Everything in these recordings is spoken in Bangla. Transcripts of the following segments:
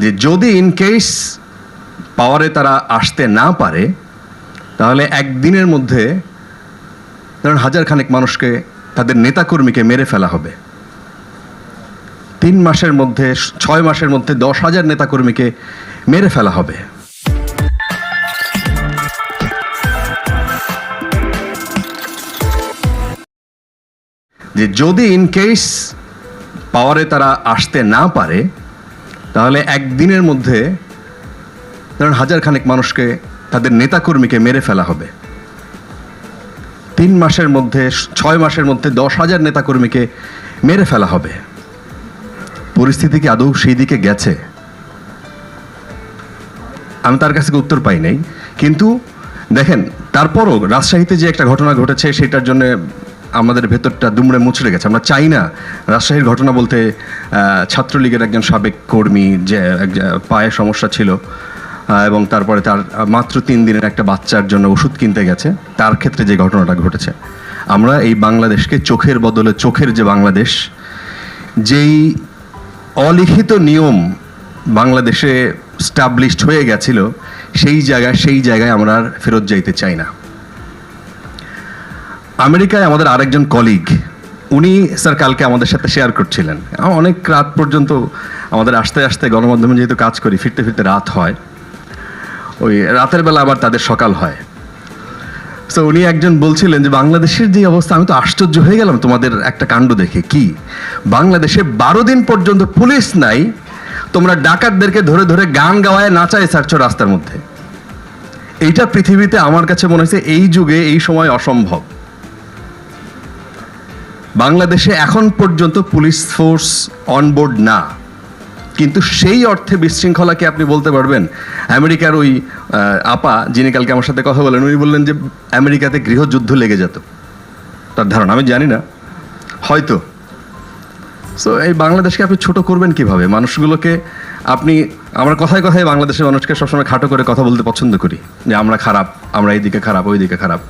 যে যদি ইন কেস পাওয়ারে তারা আসতে না পারে, তাহলে একদিনের মধ্যে ধরুন হাজার খানেক মানুষকে তাদের নেতাকর্মীকে মেরে ফেলা হবে। তিন মাসের মধ্যে, ছয় মাসের মধ্যে দশ হাজার নেতাকর্মীকে মেরে ফেলা হবে। যে যদি ইন কেস পাওয়ারে তারা আসতে না পারে তাহলে একদিনের মধ্যে ধরুন হাজার খানেক মানুষকে, তাদের নেতাকর্মীকে মেরে ফেলা হবে। তিন মাসের মধ্যে, ছয় মাসের মধ্যে দশ হাজার নেতাকর্মীকে মেরে ফেলা হবে। পরিস্থিতি কি আদৌ সেই দিকে গেছে? আমি তার কাছে উত্তর পাই নাই। কিন্তু দেখেন, তারপরও রাজশাহীতে যে একটা ঘটনা ঘটেছে, সেটার জন্য আমাদের ভেতরটা দুমড়ে মুচড়ে গেছে। আমরা চাই না রাজশাহীর ঘটনা বলতে ছাত্রলীগের একজন সাবেক কর্মী যে পায়ে সমস্যা ছিল এবং তারপরে তার মাত্র তিন দিনের একটা বাচ্চার জন্য ওষুধ কিনতে গেছে। তার ক্ষেত্রে যে ঘটনাটা ঘটেছে, আমরা এই বাংলাদেশকে চোখের বদলে, চোখের যে বাংলাদেশ, যেই অলিখিত নিয়ম বাংলাদেশে স্টাবলিশড হয়ে গেছিল, সেই জায়গায় সেই জায়গায় আমরা ফেরত যাইতে চাই না। আমেরিকায় আমাদের আরেকজন কলিগ উনি স্যার কালকে আমাদের সাথে শেয়ার করছিলেন। অনেক রাত পর্যন্ত আমাদের আসতে আসতে গণমাধ্যমে যেহেতু কাজ করি, ফিরতে ফিরতে রাত হয়। ওই রাতের বেলা আবার তাদের সকাল হয়। তো উনি একজন বলছিলেন যে, বাংলাদেশের যে অবস্থা, আমি তো আশ্চর্য হয়ে গেলাম তোমাদের একটা কাণ্ড দেখে। কি? বাংলাদেশে বারো দিন পর্যন্ত পুলিশ নাই, তোমরা ডাকাতদেরকে ধরে ধরে গান গাওয়ায় নাচায় ছাড়ছো রাস্তার মধ্যে। এইটা পৃথিবীতে আমার কাছে মনে হয়েছে এই যুগে এই সময় অসম্ভব। বাংলাদেশে এখন পর্যন্ত পুলিশ ফোর্স অনবোর্ড না। কিন্তু সেই অর্থে বিশৃঙ্খলাকে আপনি বলতে পারবেন? আমেরিকার ওই আপা, যিনি কালকে আমার সাথে কথা বলেন, উনি বললেন যে আমেরিকাতে গৃহযুদ্ধ লেগে যেত। তার ধারণা, আমি জানি না। হয়তো। সো এই বাংলাদেশকে আপনি ছোট করবেন কীভাবে? মানুষগুলোকে আপনি, আমার কথায় কথায় বাংলাদেশের মানুষকে সবসময় খাটো করে কথা বলতে পছন্দ করি। যে আমরা খারাপ, আমরা এই দিকে খারাপ ওই দিকে খারাপ।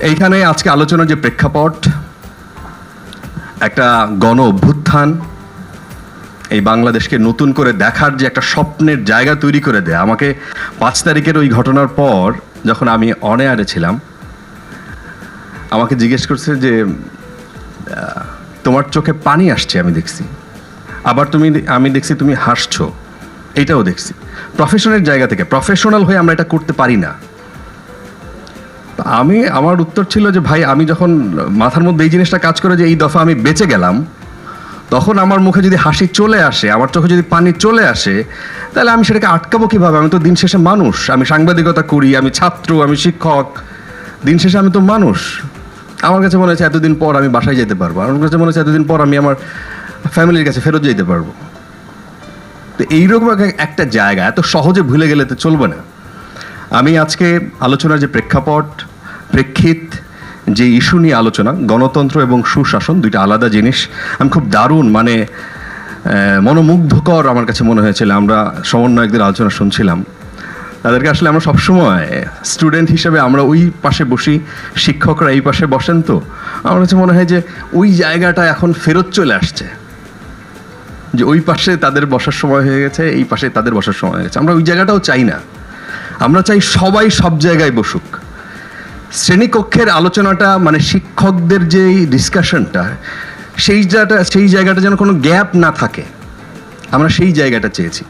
এইখানে আজকে আলোচনার যে প্রেক্ষাপট একটা গণ অভ্যুত্থান এই বাংলাদেশকে নতুন করে দেখার যে একটা স্বপ্নের জায়গা তৈরি করে দেয়। আমাকে পাঁচ তারিখের ওই ঘটনার পর যখন আমি অনেয়ারে ছিলাম, আমাকে জিজ্ঞেস করছে যে তোমার চোখে পানি আসছে, আমি দেখছি। আবার তুমি, আমি দেখছি তুমি হাসছো। এটাও দেখছি। প্রফেশনের জায়গা থেকে, প্রফেশনাল হয়ে আমরা এটা করতে পারি না। আমি, আমার উত্তর ছিল যে, ভাই, আমি যখন মাথার মধ্যে এই জিনিসটা কাজ করে যে, এই দফা আমি বেঁচে গেলাম, তখন আমার মুখে যদি হাসি চলে আসে, আমার চোখে যদি পানি চলে আসে, তাহলে আমি সেটাকে আটকাবো কীভাবে? আমি তো দিন শেষে মানুষ। আমি সাংবাদিকতা করি, আমি ছাত্র, আমি শিক্ষক। দিন শেষে আমি তো মানুষ। আমার কাছে মনে হচ্ছে এতদিন পর আমি বাসায় যেতে পারব। আমার কাছে মনে হচ্ছে এতদিন পর আমি আমার ফ্যামিলির কাছে ফেরত যেতে পারব। তো এইরকম এক- একটা জায়গা, এত সহজে ভুলে গেলে তো চলবে না। আমি আজকে আলোচনার যে প্রেক্ষাপট, প্রেক্ষিত যে ইস্যু নিয়ে আলোচনা, গণতন্ত্র এবং সুশাসন দুইটা আলাদা জিনিস, আমি খুব দারুণ মানে মনোমুগ্ধকর আমার কাছে মনে হয়েছিল। আমরা সমন্বয়কদের আলোচনা শুনছিলাম। তাদেরকে আসলে আমরা সবসময় স্টুডেন্ট হিসেবে আমরা ওই পাশে বসি, শিক্ষকরা এই পাশে বসেন তো। আমার কাছে মনে হয় যে ওই জায়গাটা এখন ফেরত চলে আসছে। যে ওই পাশে তাদের বসার সময় হয়ে গেছে, এই পাশে তাদের বসার সময় হয়ে গেছে। আমরা ওই জায়গাটাও চাই না। আমরা চাই সবাই সব জায়গায় বসুক। শ্রেণীকক্ষের আলোচনাটা মানে শিক্ষকদের যে ডিসকাশনটা সেই জায়গাটা সেই জায়গাটা যেন কোনো গ্যাপ না থাকে। আমরা সেই জায়গাটা চেয়েছি।